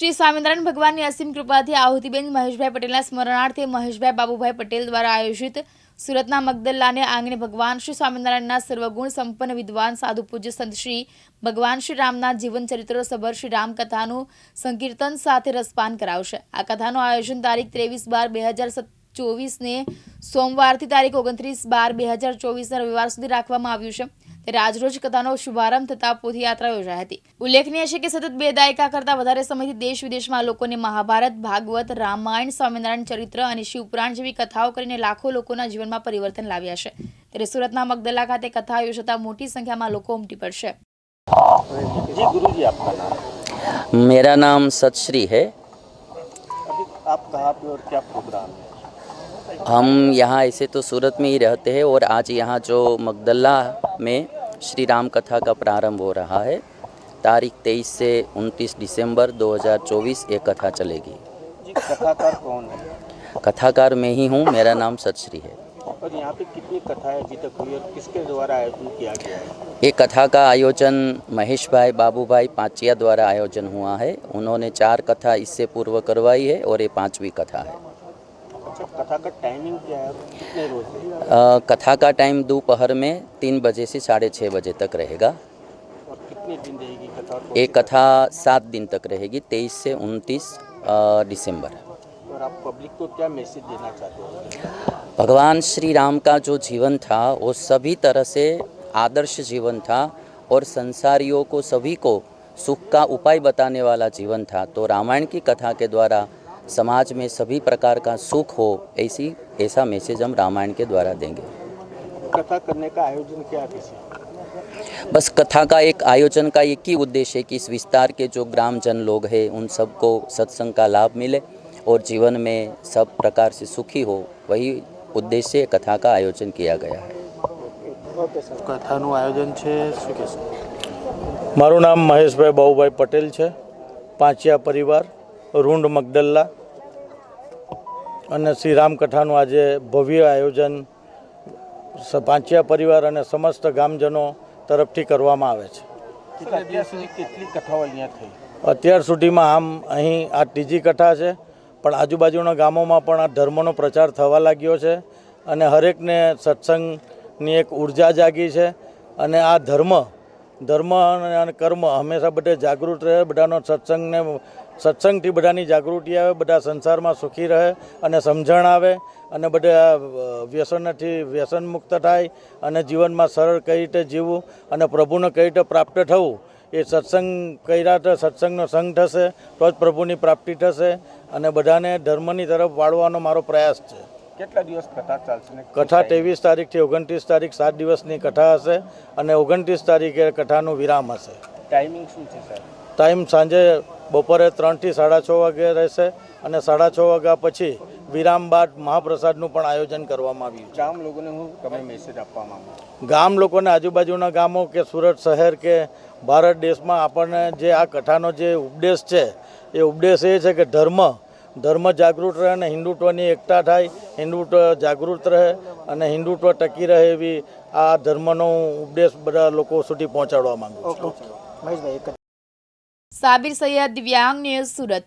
શ્રી સ્વામિનારાયણ ભગવાનની અસીમ કૃપાથી આહુતિબેન મહેશભાઈ પટેલના સ્મરણાર્થે મહેશભાઈ બાબુભાઈ પટેલ દ્વારા આયોજિત સુરતના મગદલ્લાને આંગણે ભગવાન શ્રી સ્વામિનારાયણના સર્વગુણ સંપન્ન વિદ્વાન સાધુ પૂજ્ય સંત શ્રી ભગવાન શ્રી રામના જીવન ચરિત્ર સભર શ્રી રામકથાનું સંકીર્તન સાથે રસપાન કરાવશે. આ કથાનું આયોજન તારીખ ત્રેવીસ બાર બે હજાર ચોવીસને સોમવારથી તારીખ ઓગણત્રીસ બાર બે હજાર ચોવીસના રવિવાર સુધી રાખવામાં આવ્યું છે. ત્યારે આજરોજ કથાનો શુભારંભ થતા પોથયાત્રા યોજાઈ હતી ઉલ્લેખનીય છે કે સતત બે દાયકા કરતાં વધારે સમયથી દેશ વિદેશમાં લોકોને મહાભારત ભાગવત રામાયણ સ્વામિનારાયણ ચરિત્ર અને શિવપુરાણ જેવી કથાઓ કરીને લાખો લોકોના જીવનમાં પરિવર્તન લાવ્યા છે ત્યારે સુરતના મગદલા ખાતે કથા યોજાતા મોટી સંખ્યામાં લોકો ઉમટી પડશે जी गुरु जी आपका नाम मेरा नाम सतश्री है अभी आप कहाँ पे और क्या प्रोग्राम है हम यहाँ ऐसे तो सूरत में ही रहते हैं और आज यहाँ जो मगदल्ला में श्री राम कथा का प्रारंभ हो रहा है। तारीख 23 से 29 दिसंबर 2024 ये कथा चलेगी। जी कथाकार कौन है? कथाकार मैं ही हूँ मेरा नाम सतश्री है। और यहाँ पे कितनी कथाएँ अभी तक हुई और किसके द्वारा आयोजन किया गया है? ये कथा का आयोजन महेश भाई बाबू भाई पांचिया द्वारा आयोजन हुआ है। उन्होंने चार कथा इससे पूर्व करवाई है और ये पांचवी कथा है। अच्छा कथा का टाइमिंग क्या है? कितने रोज? है कथा का टाइम दोपहर में तीन बजे से साढ़े छः बजे तक रहेगा। और कितने दिन रहेगी कथा ये कथा सात दिन तक रहेगी तेईस से उनतीस दिसंबर। और आप पब्लिक को क्या मैसेज देना चाहते हो? भगवान श्री राम का जो जीवन था वो सभी तरह से आदर्श जीवन था और संसारियों को सभी को सुख का उपाय बताने वाला जीवन था। तो रामायण की कथा के द्वारा समाज में सभी प्रकार का सुख हो ऐसी ऐसा मैसेज हम रामायण के द्वारा देंगे कथा करने का आयोजन क्या विषय बस कथा का एक आयोजन का एक ही उद्देश्य है कि इस विस्तार के जो ग्रामजन लोग हैं उन सबको सत्संग का लाभ मिले और जीवन में सब प्रकार से सुखी हो वही उद्देश्य कथा का आयोजन किया गया है ઓકે સર કથાનું આયોજન છે શું કહેશો મારું નામ મહેશભાઈ બાબુભાઈ પટેલ છે પાંચિયા પરિવાર રૂંડ મગદલ્લા અને શ્રી રામકથાનું આજે ભવ્ય આયોજન પાંચિયા પરિવાર અને સમસ્ત ગામજનો તરફથી કરવામાં આવે છે. અત્યાર સુધીમાં આમ અહીં આ ત્રીજી કથા છે પણ આજુબાજુના ગામોમાં પણ આ ધર્મનો પ્રચાર થવા લાગ્યો છે અને હરેકને સત્સંગની એક ઊર્જા જાગી છે અને આ ધર્મ ધર્મ અને કર્મ હંમેશા બધે જાગૃત રહે, બધાનો સત્સંગને સત્સંગથી બધાની જાગૃતિ આવે, બધા સંસારમાં સુખી રહે અને સમજણ આવે અને બધા વ્યસનથી વ્યસન મુક્ત થાય અને જીવનમાં સરળ કઈ રીતે જીવવું અને પ્રભુને કઈ રીતે પ્રાપ્ત થવું, એ સત્સંગ કર્યા તો સત્સંગનો સંગ થશે, તો જ પ્રભુની પ્રાપ્તિ થશે અને બધાને ધર્મની તરફ વાળવાનો મારો પ્રયાસ છે. કેટલા દિવસ કથા ચાલશે કથા ત્રેવીસ તારીખથી ઓગણત્રીસ તારીખ સાત દિવસની કથા હશે અને ઓગણત્રીસ તારીખે કથાનું વિરામ હશે. ટાઈમિંગ શું છે સર ટાઈમ સાંજે બપોરે ત્રણથી સાડા છ વાગે રહેશે અને સાડા છ વાગ્યા પછી વિરામ બાદ મહાપ્રસાદનું પણ આયોજન કરવામાં આવ્યું ગામ લોકોને હું તમે મેસેજ આપવા માંગુ ગામ લોકોને આજુબાજુના ગામો કે સુરત શહેર કે ભારત દેશમાં આપણને જે આ કથાનો જે ઉપદેશ છે એ ઉપદેશ એ છે કે ધર્મ ધર્મ જાગૃત રહે અને હિન્દુત્વની એકતા થાય હિન્દુત્વ જાગૃત રહે અને હિન્દુત્વ ટકી રહે એવી આ ધર્મનો ઉપદેશ બધા લોકો સુધી પહોંચાડવા માંગુ છું. સાબિર સૈયદ દિવ્યાંગ ન્યૂઝ સુરત.